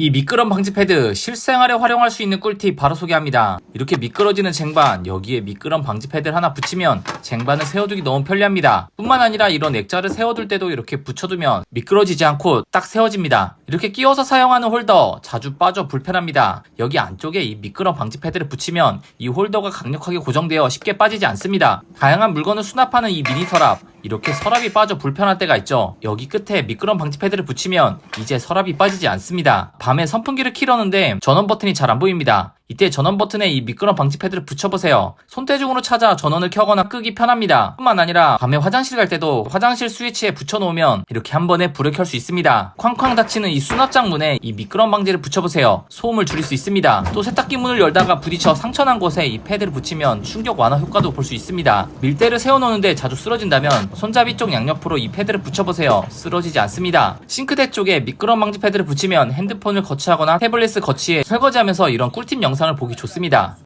이 미끄럼 방지 패드 실생활에 활용할 수 있는 꿀팁 바로 소개합니다. 이렇게 미끄러지는 쟁반 여기에 미끄럼 방지 패드를 하나 붙이면 쟁반을 세워두기 너무 편리합니다. 뿐만 아니라 이런 액자를 세워둘 때도 이렇게 붙여두면 미끄러지지 않고 딱 세워집니다. 이렇게 끼워서 사용하는 홀더 자주 빠져 불편합니다. 여기 안쪽에 이 미끄럼 방지 패드를 붙이면 이 홀더가 강력하게 고정되어 쉽게 빠지지 않습니다. 다양한 물건을 수납하는 이 미니 서랍 이렇게 서랍이 빠져 불편할 때가 있죠. 여기 끝에 미끄럼 방지 패드를 붙이면 이제 서랍이 빠지지 않습니다. 밤에 선풍기를 키려는데 전원 버튼이 잘 안 보입니다. 이때 전원 버튼에 이 미끄럼 방지 패드를 붙여보세요. 손대중으로 찾아 전원을 켜거나 끄기 편합니다. 뿐만 아니라 밤에 화장실 갈 때도 화장실 스위치에 붙여놓으면 이렇게 한 번에 불을 켤 수 있습니다. 쾅쾅 닫히는 이 수납장 문에 이 미끄럼 방지를 붙여보세요. 소음을 줄일 수 있습니다. 또 세탁기 문을 열다가 부딪혀 상처난 곳에 이 패드를 붙이면 충격 완화 효과도 볼 수 있습니다. 밀대를 세워놓는데 자주 쓰러진다면 손잡이 쪽 양옆으로 이 패드를 붙여보세요. 쓰러지지 않습니다. 싱크대 쪽에 미끄럼 방지 패드를 붙이면 핸드폰을 거치하거나 태블릿을 거치해 설거지하면서 이런 꿀팁 영상 을 보기 좋습니다.